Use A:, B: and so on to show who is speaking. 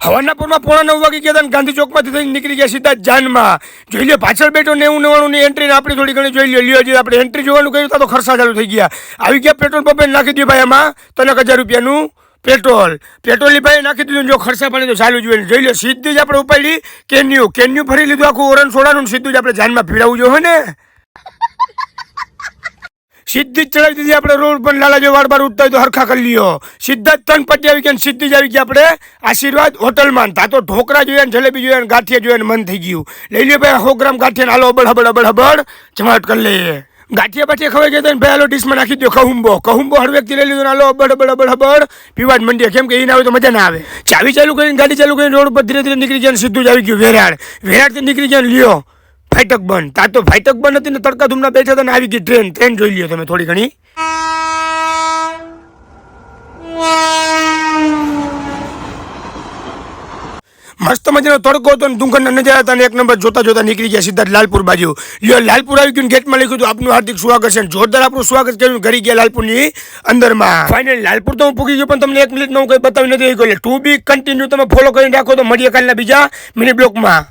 A: હવાના પૂરમાં પોણા નવ વાગે ગયા હતા ગાંધી ચોકમાંથી થઈને નીકળી ગયા સીધા જાનમાં. જોઈ લે પાછળ બેઠો નેવું નવ્વાણું ની એન્ટ્રી આપણી થોડી ઘણી જોઈ લે લ્યો જે આપણે એન્ટ્રી જોવાનું કહ્યું તો ખર્ચા ચાલુ થઈ ગયા. આવી ગયા પેટ્રોલ પંપે નાખી દીધું ભાઈ એમાં ત્રણ હજાર રૂપિયાનું પેટ્રોલ. પેટ્રોલની ભાઈ નાખી દીધું જો ખર્ચા પાણી તો ચાલુ જોઈએ જોઈ લો સીધી જ આપણે ઉપાડી, કેન્યુ. કેન્યુ ફરી લીધું આખું ઓરન સોડાનું સીધું જ આપણે જાનમાં પીડાવવું જોઈએ ને. સીધી જ ચડાવી દીધી આપણે રોડ પર લાલાજી વાળ બાર ઉઠતા હોય તો હરખા કરી લ્યો. સીધા જ ત્રણ પટ્ટી આવી ગયા સીધી જ આવી ગયા. આપણે આશીર્વાદ હોટલમાં. તા તો ઢોકરા જોઈએ ને જલેબી જોઈએ ને ગાંઠિયા જોઈએ ને મન થઈ ગયું. લઈ લ્યો ભાઈ, સો ગ્રામ ગાંઠિયા હાલો અબડ હબડ અબડ હબડ જમાવટ કરી લઈએ. ગાંઠિયા પાઠિયા ખવાઈ ગયા ભાઈ, હાલો, ડીશમાં નાખી દો કહુંબો કહુંબો હળવેકથી લઈ લીધો હાલો અબડ અબડ અબડ હબડ પીવા જ મંડીએ કેમ કે એ ના આવે તો મજા ના આવે. ચાવી ચાલુ કરીને, ગાડી ચાલુ કરીને રોડ ઉપર ધીરે ધીરે નીકળી ને સીધું જ આવી ગયું. વેરાડ વેરાડથી નીકળી ગયા લ્યો. ફાઈટક બંધ તા તો ફાઈટક બંધ હતી ને તડકા ધૂમના બેઠા હતા ને આવી ગઈ ટ્રેન. ટ્રેન જોઈ લ્યો તમે થોડી ઘણી. મસ્ત મજાનો તડકો હતો ને ડુંગરના નજારા હતા ને એક નંબર જોતા જોતા નીકળી ગયા સીધા લાલપુર બાજુ. લ્યો લાલપુર આવી ગયું ગેટમાં લખ્યું હતું, આપનું હાર્દિક સ્વાગત છે. ને જોરદાર આપણું સ્વાગત કર્યું ઘરી ગયા લાલપુરની અંદરમાં. ફાઇનલ લાલપુર તો હું પૂકી ગયો, પણ તમને એક મિનિટ હું કંઈ બતાવી નથી એટલે ટુ બી કન્ટિન્યુ તમે ફોલો કરીને રાખો તો મળીએ કાલના બીજા મિની બ્લોકમાં